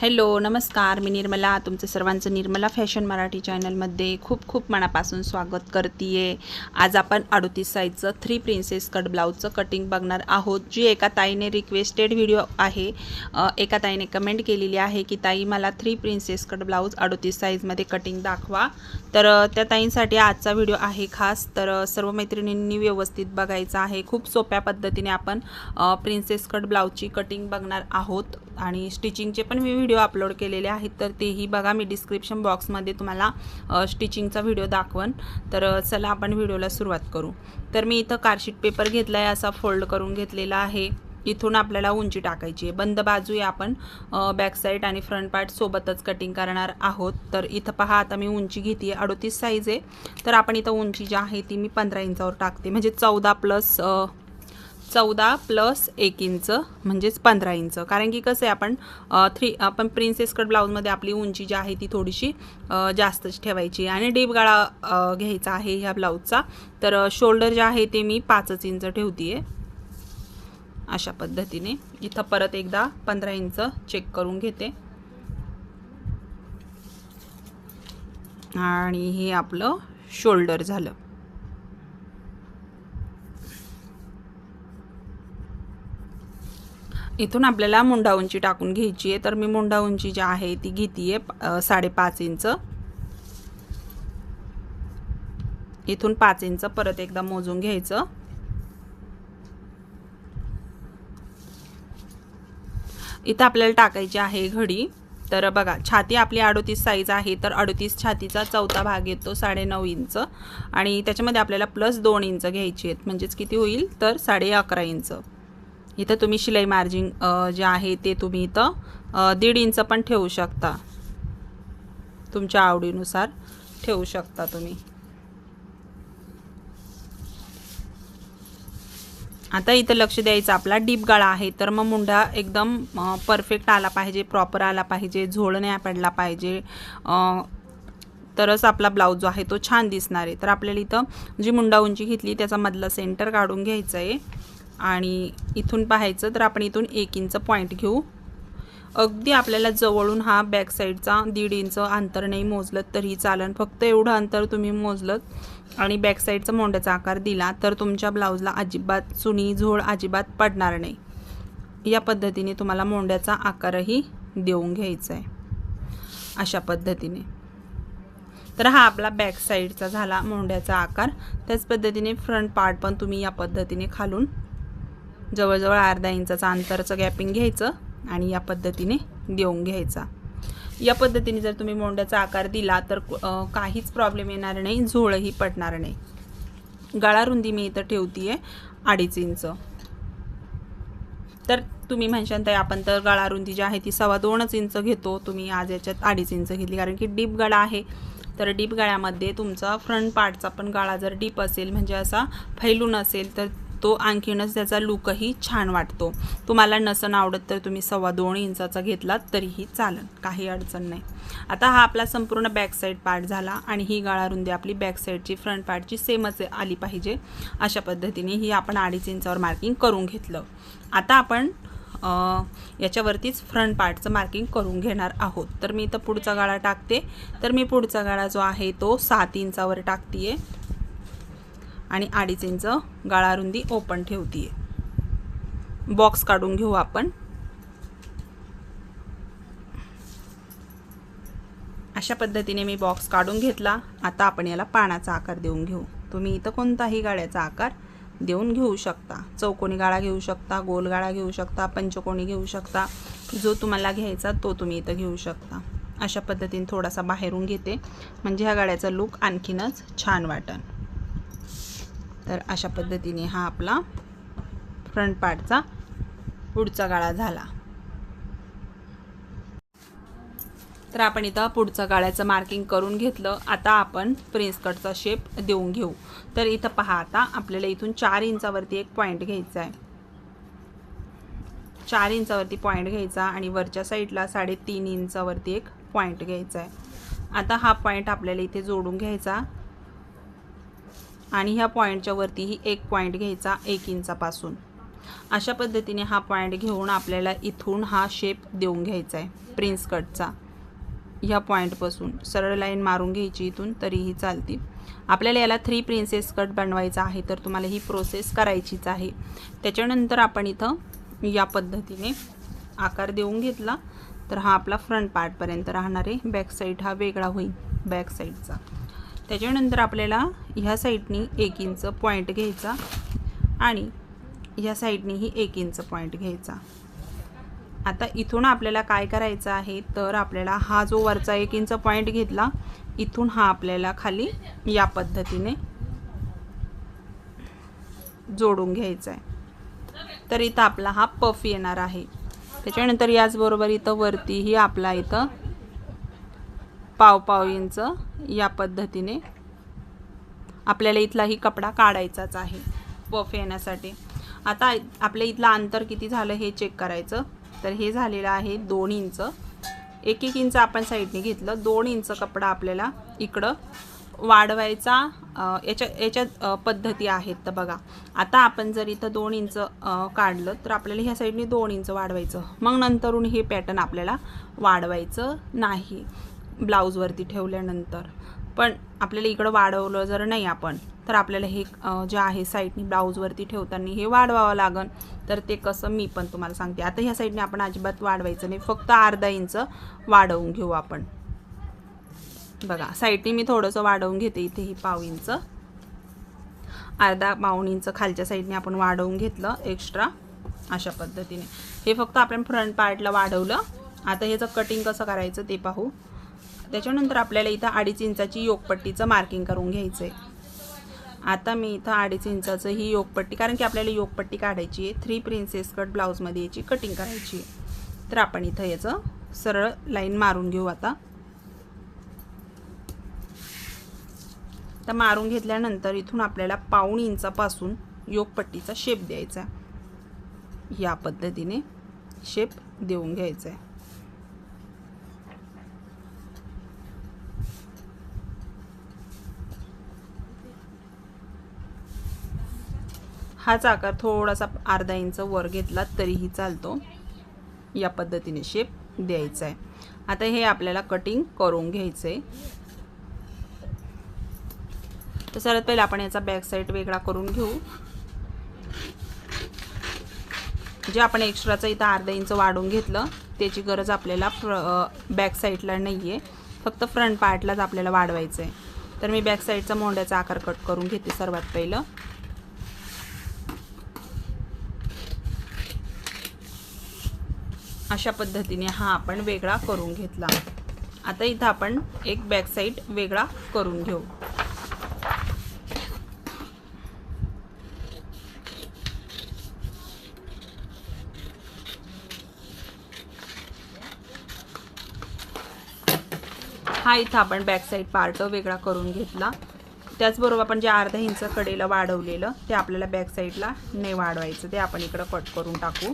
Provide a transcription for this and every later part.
Hello नमस्कार. मी निर्मला. तुमचं सर्वांचं निर्मला फॅशन मराठी चॅनलमध्ये खूप खूप मनापासून स्वागत करते आज आपण अडोतीस साईजचं थ्री प्रिन्सेस कट ब्लाऊजचं कटिंग बघणार आहोत जी एका ताईने रिक्वेस्टेड व्हिडिओ आहे. एका ताईने कमेंट केलेली आहे की ताई मला थ्री प्रिन्सेस कट ब्लाऊज अडोतीस साईजमध्ये कटिंग दाखवा. तर त्या ताईंसाठी आजचा व्हिडिओ आहे खास. तर सर्व मैत्रिणींनी व्यवस्थित बघायचा आहे. खूप सोप्या पद्धतीने आपण प्रिन्सेस कट ब्लाऊजची कटिंग बघणार आहोत. आणि स्टिचिंगचे पण मी व्हिडिओ अपलोड केलेले आहेत तर तेही बघा. मी डिस्क्रिप्शन बॉक्समध्ये तुम्हाला स्टिचिंगचा व्हिडिओ दाखवन. तर चला आपण व्हिडिओला सुरुवात करू. तर मी इथं कारशीट पेपर घेतला आहे असा फोल्ड करून घेतलेला आहे. इथून आपल्याला उंची टाकायची आहे. बंद बाजू आपण बॅकसाईड आणि फ्रंट पार्ट सोबतच कटिंग करणार आहोत. तर इथं पहा आता मी उंची घेते आहे अडोतीस साईज आहे. तर आपण इथं उंची जी आहे ती मी पंधरा इंचावर टाकते. म्हणजे चौदा प्लस चौदा प्लस एक इंच म्हणजेच पंधरा इंच. कारण की कसं आहे आपण थ्री आपण प्रिन्सेस कट ब्लाऊजमध्ये आपली उंची जी आहे ती थोडीशी जास्तच ठेवायची आणि डीप गाळा घ्यायचा आहे ह्या ब्लाऊजचा तर शोल्डर जे आहे ते मी पाचच इंच ठेवते आहे अशा पद्धतीने. इथं परत एकदा पंधरा इंच चेक करून घेते. आणि हे आपलं शोल्डर झालं. इथून आपल्याला मुंडा उंची टाकून घ्यायची आहे. तर मी मुंडा उंची जी आहे ती घेते आहे साडेपाच इंच. इथून पाच इंच परत एकदा मोजून घ्यायचं. इथं आपल्याला टाकायची आहे घडी. तर बघा छाती आपली अडोतीस साईज आहे तर अडोतीस छातीचा चौथा भाग येतो साडेनऊ इंच. आणि त्याच्यामध्ये आपल्याला प्लस दोन इंच घ्यायची आहेत. म्हणजेच किती होईल? तर साडे अकरा इंच. इथं तुम्ही शिलाई मार्जिन जे आहे ते तुम्ही इथं दीड इंच पण ठेवू शकता. तुमच्या आवडीनुसार ठेवू शकता तुम्ही. आता इथं लक्ष द्यायचं आपला डीप गळा आहे तर मग मुंडा एकदम परफेक्ट आला पाहिजे प्रॉपर आला पाहिजे झोळ नाही पडला पाहिजे तरच आपला ब्लाऊज जो आहे तो छान दिसणार आहे. तर आपल्याला इथं जी मुंडा उंची घेतली त्याचा मधला सेंटर काढून घ्यायचं आहे आणि इथून पाहायचं तर आपण इथून एक इंच पॉईंट घेऊ. अगदी आपल्याला जवळून हा बॅक साईडचा दीड इंच अंतर नाही मोजलं तरी चालन. फक्त एवढं अंतर तुम्ही मोजलं आणि बॅक साईडचा मोंड्याचा आकार दिला तर तुमच्या ब्लाऊजला अजिबात चुनी झोळ अजिबात पडणार नाही. या पद्धतीने तुम्हाला मोंड्याचा आकारही देऊन घ्यायचा आहे अशा पद्धतीने. तर हा आपला बॅक साईडचा झाला मोंड्याचा आकार. त्याच पद्धतीने फ्रंट पार्ट पण तुम्ही या पद्धतीने खालून जवळजवळ अर्धा इंचाचा अंतरचं गॅपिंग घ्यायचं आणि या पद्धतीने देऊन घ्यायचा. या पद्धतीने जर तुम्ही मोंड्याचा आकार दिला तर काहीच प्रॉब्लेम येणार नाही झोळही पडणार नाही. गळा रुंदी मी इथं ठेवती आहे अडीच इंच. तर तुम्ही म्हणशाल तर आपण तर गळा रुंदी जी आहे ती सव्वा दोनच इंच घेतो तुम्ही आज याच्यात अडीच इंच घेतली. कारण की डीप गळा आहे. तर डीप गळ्यामध्ये तुमचा फ्रंट पार्टचा पण गळा जर डीप असेल म्हणजे असा फैलून असेल तर तो आणखीनच त्याचा लुकही छान वाटतो. तुम्हाला नसन आवडत तर तुम्ही सव्वा दोन इंचाचा घेतलात तरीही चालेल काही अडचण नाही. आता हा आपला संपूर्ण बॅक साईड पार्ट झाला आणि ही गाळा रुंदी आपली बॅक साईडची फ्रंट पार्टची सेमच आली पाहिजे. अशा पद्धतीने ही आपण अडीच इंचावर मार्किंग करून घेतलं. आता आपण याच्यावरतीच फ्रंट पार्टचं मार्किंग करून घेणार आहोत. तर मी इथं पुढचा गाळा टाकते. तर मी पुढचा गाळा जो आहे तो सात इंचावर टाकते आणि अडीच इंच गाळारुंदी ओपन ठेवते बॉक्स काढून घेऊ आपण. अशा पद्धतीने मी बॉक्स काढून घेतला. आता आपण याला पानाचा आकार देऊन घेऊ. तुम्ही इथं कोणताही गाळ्याचा आकार देऊन घेऊ शकता. चौकोनी गाळा घेऊ शकता गोल गाळा घेऊ शकता पंचकोणी घेऊ शकता. जो तुम्हाला घ्यायचा तो तुम्ही इथं घेऊ शकता. अशा पद्धतीने थोडासा बाहेरून घेते. म्हणजे ह्या गाड्याचा लुक आणखीनच छान वाटन. तर अशा पद्धतीने हा आपला फ्रंट पार्टचा पुढचा गाळा झाला. तर आपण इथं पुढचं गाळ्याचं मार्किंग करून घेतलं. आता आपण प्रिन्स कटचा शेप देऊन घेऊ. तर इथं पहा आता आपल्याला इथून चार इंचावरती एक पॉईंट घ्यायचा आहे. चार इंचावरती पॉईंट घ्यायचा आणि वरच्या साईडला साडेतीन इंचावरती एक पॉईंट घ्यायचा आहे. आता हा पॉईंट आपल्याला इथे जोडून घ्यायचा. आणि ह्या पॉईंटच्या वरतीही एक पॉईंट घ्यायचा एक इंचापासून अशा पद्धतीने हा पॉईंट घेऊन आपल्याला इथून हा शेप देऊन घ्यायचा आहे प्रिन्स कटचा ह्या पॉईंटपासून सरळ लाईन मारून घ्यायची इथून तरीही चालतील. आपल्याला याला थ्री प्रिन्सेस कट बनवायचा आहे तर तुम्हाला ही प्रोसेस करायचीच आहे. त्याच्यानंतर आपण इथं या पद्धतीने आकार देऊन घेतला तर हा आपला फ्रंट पार्टपर्यंत राहणार आहे. बॅक साईड हा वेगळा होईल बॅक साईडचा त्याच्यानंतर आपल्याला ह्या साईडनी एक इंच पॉईंट घ्यायचा आणि ह्या साईडनीही एक इंच पॉईंट घ्यायचा. आता इथून आपल्याला काय करायचं आहे? तर आपल्याला हा जो वरचा एक इंच पॉईंट घेतला इथून हा आपल्याला खाली या पद्धतीने जोडून घ्यायचा आहे. तर इथं आपला हा पफ येणार आहे. त्याच्यानंतर याचबरोबर इथं वरतीही आपला इथं पाव पाव इंच या पद्धतीने आपल्याला इथलाही कपडा काढायचाच आहे पफ येण्यासाठी. आता आपल्या इथलं अंतर किती झालं हे चेक करायचं. तर हे झालेलं आहे दोन इंच. एक एक इंच आपण साईडने घेतलं. दोन इंच कपडा आपल्याला इकडं वाढवायचा याच्या याच्या पद्धती आहेत तर बघा. आता आपण जर इथं दोन इंच काढलं तर आपल्याला ह्या साईडने दोन इंच वाढवायचं. मग नंतरून हे पॅटर्न आपल्याला वाढवायचं नाही. ब्लाऊजवरती ठेवल्यानंतर. पण आपल्याला इकडं वाढवलं जर नाही आपण तर आपल्याला हे जे आहे साईडनी ब्लाऊजवरती ठेवताना हे वाढवावं लागन. तर ते कसं मी पण तुम्हाला सांगते. आता ह्या साईडने आपण अजिबात वाढवायचं नाही. फक्त अर्धा इंच वाढवून घेऊ आपण. बघा साईडने मी थोडंसं वाढवून घेते इथे ही पाव इंच. अर्धा पाऊण इंच खालच्या साईडने आपण वाढवून घेतलं एक्स्ट्रा अशा पद्धतीने. हे फक्त आपण फ्रंट पार्टला वाढवलं. आता ह्याचं कटिंग कसं करायचं ते पाहू. त्याच्यानंतर आपल्याला इथं अडीच इंचाची योगपट्टीचं मार्किंग करून घ्यायचं आहे आता मी इथं अडीच इंचाचं ही योगपट्टी कारण की आपल्याला योगपट्टी काढायची आहे. थ्री प्रिन्सेस कट ब्लाऊजमध्ये याची कटिंग करायची आहे. तर आपण इथं याचं सरळ लाईन मारून घेऊ आता. तर मारून घेतल्यानंतर इथून आपल्याला पाऊण इंचापासून योगपट्टीचा शेप द्यायचा या पद्धतीने शेप देऊन घ्यायचा आहे. हाच आकार थोडासा अर्धा इंच वर घेतला तरीही चालतो. या पद्धतीने शेप द्यायचा आहे आता हे आपल्याला कटिंग करून घ्यायचं आहे तर सर्वात पहिले आपण याचा बॅक साईड वेगळा करून घेऊ. जे आपण एक्स्ट्राचं इथं अर्धा इंच वाढवून घेतलं त्याची गरज आपल्याला बॅक साईडला नाही आहे फक्त फ्रंट पार्टलाच आपल्याला वाढवायचं आहे तर मी बॅक साईडचा मोंड्याचा आकार कट करून घेते सर्वात पहिलं. अशा पद्धतीने हा आपण वेगळा करून घेतला. आता इथं आपण एक बॅक साईड वेगळा करून घेऊ. हा इथं आपण बॅक साईड पार्ट वेगळा करून घेतला. त्याचबरोबर आपण जे अर्धा इंच कडेला वाढवलेलं ते आपल्याला बॅक साईडला नाही वाढवायचं. ते आपण इकडं कट करून टाकू.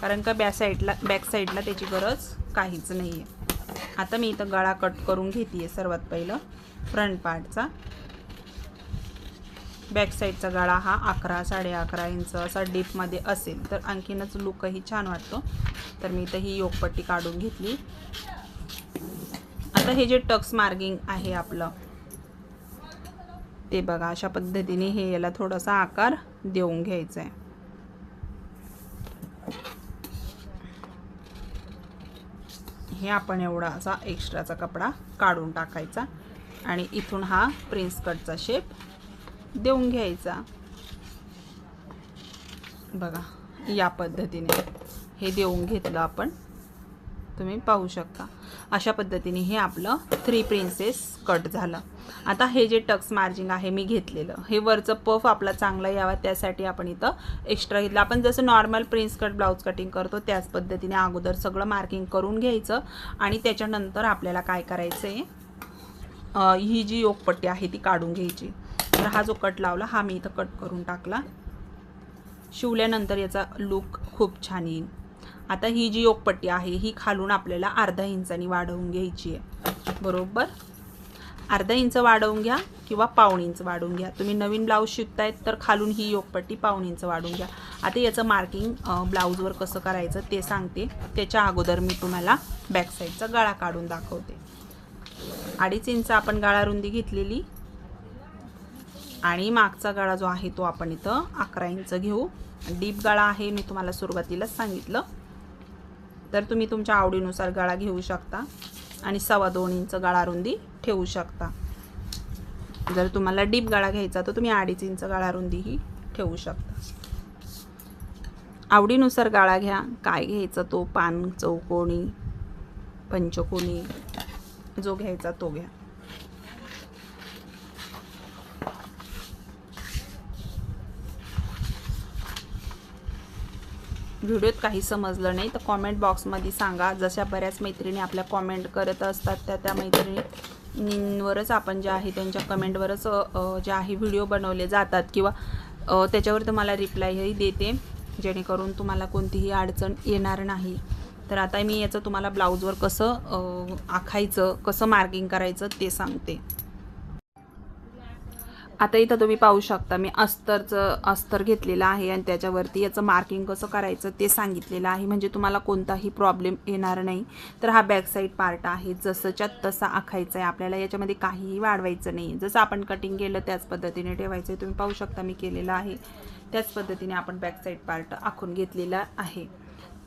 कारण का बॅक साईडला बॅक साईडला त्याची गरज काहीच नाही आहे आता मी इथं गळा कट करून घेते आहे सर्वात पहिलं फ्रंट पार्टचा बॅक साईडचा गळा हा अकरा साडे अकरा इंच असा डीपमध्ये असेल तर आणखीनच लुकही छान वाटतो. तर मी इथं ही योगपट्टी काढून घेतली. आता हे जे टक्स मार्किंग आहे आपलं ते बघा अशा पद्धतीने हे याला थोडासा आकार देऊन घ्यायचा आहे हे आपण एवढा असा एक्स्ट्राचा कपडा काढून टाकायचा आणि इथून हा प्रिन्स कटचा शेप देऊन घ्यायचा. बघा या पद्धतीने हे देऊन घेतलं आपण. तुम्ही पाहू शकता. अशा पद्धतीने हे आपलं थ्री प्रिन्सेस कट झालं. आता हे जे टक्स मार्जिंग आहे मी घेतलेलं. हे वरचं पफ आपला चांगला यावा त्यासाठी आपण इथं एक्स्ट्रा घेतलं. आपण जसं normal prince cut blouse cutting करतो त्याच पद्धतीने अगोदर सगळं मार्किंग करून घ्यायचं आणि त्याच्यानंतर आपल्याला काय करायचं आहे ही जी योगपट्टी आहे ती काढून घ्यायची. तर हा जो कट लावला हा मी इथं कट करून टाकला. शिवल्यानंतर याचा लुक खूप छान येईल. आता ही जी योगपट्टी आहे ही खालून आपल्याला अर्धा इंचानी वाढवून घ्यायची आहे. बरोबर? अर्धा इंच वाढवून घ्या किंवा पाऊण इंच वाढवून घ्या. तुम्ही नवीन ब्लाऊज शिकतायत तर खालून ही योगपट्टी पाऊण इंच वाढवून घ्या. आता याचं मार्किंग ब्लाऊजवर कसं करायचं ते सांगते. त्याच्या अगोदर मी तुम्हाला बॅक साईडचा गळा काढून दाखवते. अडीच इंच आपण गळा रुंदी घेतलेली. आणि मागचा गळा जो आहे तो आपण इथं अकरा इंच घेऊ. डीप गळा आहे मी तुम्हाला सुरुवातीलाच सांगितलं. तर तुम्ही तुमच्या आवडीनुसार गळा घेऊ शकता आणि सव्वा दोन इंच गळा रुंदी ठेवू शकता. जर तुम्हाला डीप गळा घ्यायचा तर तुम्ही अडीच इंच गळा रुंदीही ठेवू शकता. आवडीनुसार गाळा घ्या. काय घ्यायचं तो? पान चौकोनी पंचकोणी जो घ्यायचा तो घ्या. व्हिडिओत काही समजलं नाही तर कॉमेंट बॉक्समध्ये सांगा. जशा बऱ्याच मैत्रिणी आपल्या कॉमेंट करत असतात त्या त्या मैत्रिणींवरच आपण जे आहे त्यांच्या कमेंटवरच जे आहे व्हिडिओ बनवले जातात. किंवा त्याच्यावर तुम्हाला रिप्लायही देते जेणेकरून तुम्हाला कोणतीही अडचण येणार नाही. तर आता मी याचं तुम्हाला ब्लाऊजवर कसं आखायचं कसं मार्किंग करायचं ते सांगते. आता इथं तुम्ही पाहू शकता मी अस्तरचं अस्तर घेतलेलं आहे आणि त्याच्यावरती याचं मार्किंग कसं करायचं ते सांगितलेलं आहे. म्हणजे तुम्हाला कोणताही प्रॉब्लेम येणार नाही. तर हा बॅकसाईड पार्ट आहे. जसंच्या तसा आखायचा आहे. आपल्याला याच्यामध्ये काहीही वाढवायचं नाही. जसं आपण कटिंग केलं त्याच पद्धतीने ठेवायचं आहे. तुम्ही पाहू शकता मी केलेलं आहे. त्याच पद्धतीने आपण बॅक साईड पार्ट आखून घेतलेला आहे.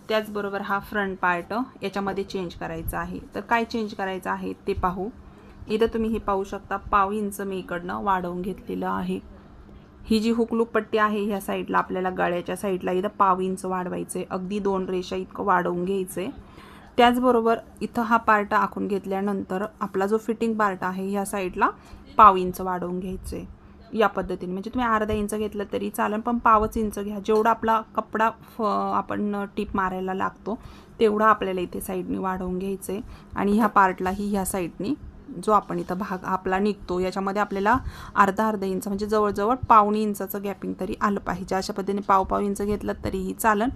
त्याचबरोबर हा फ्रंट पार्ट याच्यामध्ये चेंज करायचा आहे. तर काय चेंज करायचं आहे ते पाहू. इथं तुम्ही हे पाहू शकता पाव इंच मी इकडनं वाढवून घेतलेलं आहे. ही जी हुकलूक पट्टी आहे ह्या साईडला आपल्याला गळ्याच्या साईडला इथं पाव इंच वाढवायचे अगदी दोन रेषा इतकं वाढवून घ्यायचे त्याचबरोबर इथं हा पार्ट आखून घेतल्यानंतर आपला जो फिटिंग पार्ट आहे ह्या साईडला पाव इंच वाढवून घ्यायचे या पद्धतीने. म्हणजे तुम्ही अर्धा इंच घेतलं तरी चालेल पण पावच इंच घ्या. जेवढा आपला कपडा फ आपण टीप मारायला लागतो तेवढा आपल्याला इथे साईडनी वाढवून घ्यायचे आणि ह्या पार्टलाही ह्या साईडनी जो आपण इथं भाग आपला निघतो याच्यामध्ये आपल्याला अर्धा अर्धा इंच म्हणजे जवळजवळ पावणे इंचाचं गॅपिंग तरी आलं पाहिजे. अशा पद्धतीने पाव पाव इंच घेतलं तरीही चालन.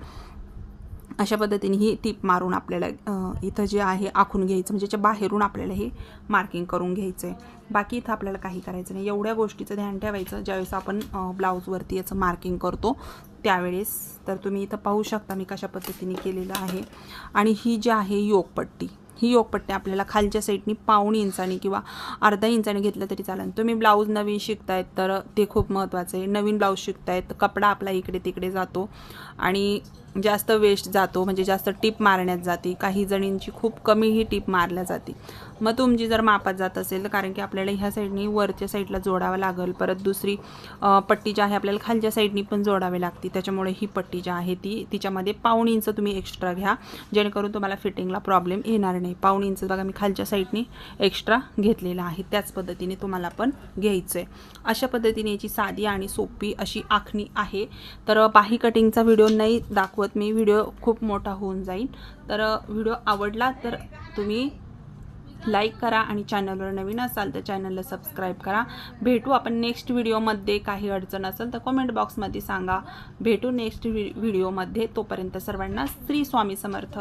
अशा पद्धतीने ही टीप मारून आपल्याला इथं जे आहे आखून घ्यायचं म्हणजे याच्या बाहेरून आपल्याला हे मार्किंग करून घ्यायचं आहे बाकी इथं आपल्याला काही करायचं नाही. एवढ्या गोष्टीचं ध्यान ठेवायचं ज्यावेळेस आपण ब्लाऊजवरती याचं मार्किंग करतो त्यावेळेस तर तुम्ही इथं पाहू शकता मी कशा पद्धतीने केलेलं आहे. आणि ही जी आहे योगपट्टी ही योगपट्टी आपल्याला खालच्या साईडनी पाऊण इंचाने किंवा अर्धा इंचाने घेतलं तरी चालेल. तुम्ही ब्लाऊज नवीन शिकतायत तर ते खूप महत्त्वाचं आहे. नवीन ब्लाऊज शिकतायत कपडा आपला इकडे तिकडे जातो. आणि जास्त वेस्ट जातो म्हणजे जास्त टिप मारण्यात जाते. काही जणींची खूप कमी ही टिप मारल्या जाते. मग तुमची जर मापात जात असेल तर कारण की आपल्याला ह्या साईडनी वरच्या साईडला जोडावं लागेल परत दुसरी पट्टी जी आहे आपल्याला खालच्या साईडनी पण जोडावी लागते. त्याच्यामुळे ही पट्टी जी आहे ती तिच्यामध्ये पाऊण इंच तुम्ही एक्स्ट्रा घ्या. जेणेकरून तुम्हाला फिटिंगला प्रॉब्लेम येणार नाही. पाऊण इंच बघा मी खालच्या साईडनी एक्स्ट्रा घेतलेला आहे. त्याच पद्धतीने तुम्हाला पण घ्यायचं आहे अशा पद्धतीने याची साधी आणि सोपी अशी आखणी आहे. तर बाही कटिंगचा व्हिडिओ नाही दाखवत मी व्हिडिओ खूप मोठा होऊन जाईल तर व्हिडिओ आवडला तर तुम्ही लाईक करा आणि चॅनलवर नवीन असाल तर चॅनलला सबस्क्राईब करा. भेटू आपण नेक्स्ट व्हिडिओमध्ये. काही अडचण असेल तर कॉमेंट बॉक्समध्ये सांगा. भेटू नेक्स्ट व्हिडिओमध्ये. तोपर्यंत सर्वांना श्री स्वामी समर्थ.